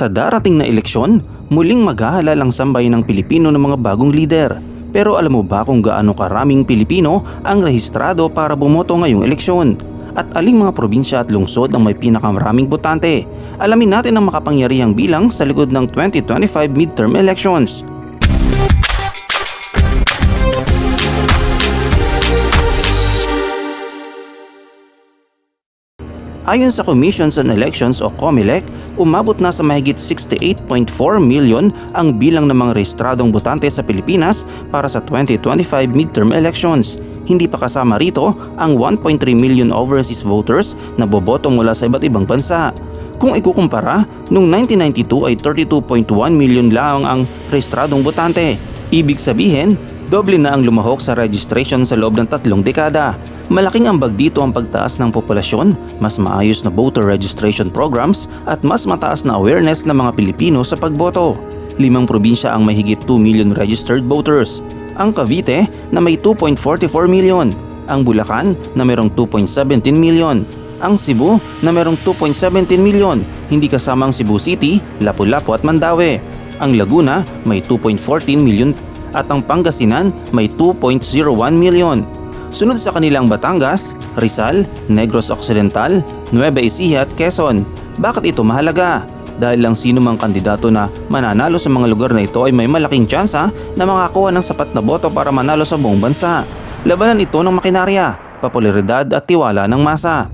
Sa darating na eleksyon, muling maghahalalang sambay ng Pilipino ng mga bagong lider. Pero alam mo ba kung gaano karaming Pilipino ang rehistrado para bumoto ngayong eleksyon? At aling mga probinsya at lungsod ang may pinakamaraming botante? Alamin natin ang makapangyarihang bilang sa likod ng 2025 midterm elections. Ayon sa Commissions on Elections o COMELEC, umabot na sa mahigit 68.4 million ang bilang ng mga rehistradong botante sa Pilipinas para sa 2025 midterm elections. Hindi pa kasama rito ang 1.3 million overseas voters na boboto mula sa iba't ibang bansa. Kung ikukumpara, noong 1992 ay 32.1 million lang ang rehistradong botante. Ibig sabihin, doble na ang lumahok sa registration sa loob ng tatlong dekada. Malaking ambag dito ang pagtaas ng populasyon, mas maayos na voter registration programs at mas mataas na awareness ng mga Pilipino sa pagboto. Limang probinsya ang may higit 2 million registered voters. Ang Cavite na may 2.44 million, ang Bulacan na mayroong 2.17 million, ang Cebu na mayroong 2.17 million, hindi kasama ang Cebu City, Lapu-Lapu at Mandaue. Ang Laguna may 2.14 million at ang Pangasinan may 2.01 million. Sunod sa kanilang Batangas, Rizal, Negros Occidental, Nueva Ecija at Quezon. Bakit ito mahalaga? Dahil lang sino mang kandidato na mananalo sa mga lugar na ito ay may malaking tsansa na makakuha ng sapat na boto para manalo sa buong bansa. Labanan ito ng makinarya, popularidad at tiwala ng masa.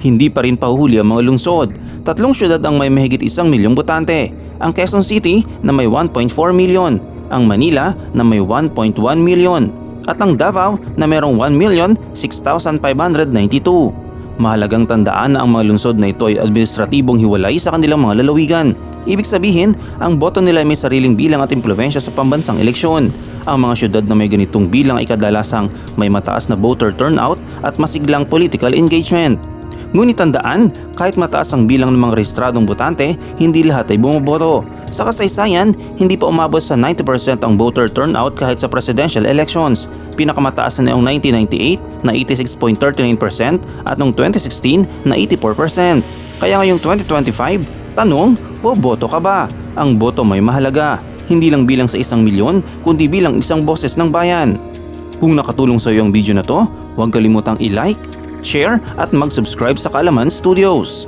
Hindi pa rin pahuhuli ang mga lungsod. Tatlong syudad ang may mahigit isang milyong botante. Ang Quezon City na may 1.4 milyon, ang Manila na may 1.1 milyon, at ang Davao na mayroong 1,006,592. Mahalagang tandaan na ang mga lungsod na ito ay administratibong hiwalay sa kanilang mga lalawigan. Ibig sabihin, ang boto nila ay may sariling bilang at impluensya sa pambansang eleksyon. Ang mga syudad na may ganitong bilang ay kadalasang may mataas na voter turnout at masiglang political engagement. Ngunit tandaan, kahit mataas ang bilang ng mga rehistradong botante, hindi lahat ay bumoboto. Sa kasaysayan, hindi pa umabot sa 90% ang voter turnout kahit sa presidential elections. Pinakamataas na noong 1998 na 86.39% at noong 2016 na 84%. Kaya ngayong 2025, tanong, boboto ka ba? Ang boto may mahalaga, hindi lang bilang sa isang milyon, kundi bilang isang boses ng bayan. Kung nakatulong sa iyo ang video na to, huwag kalimutang i-like, share at mag-subscribe sa Kalaman Studios.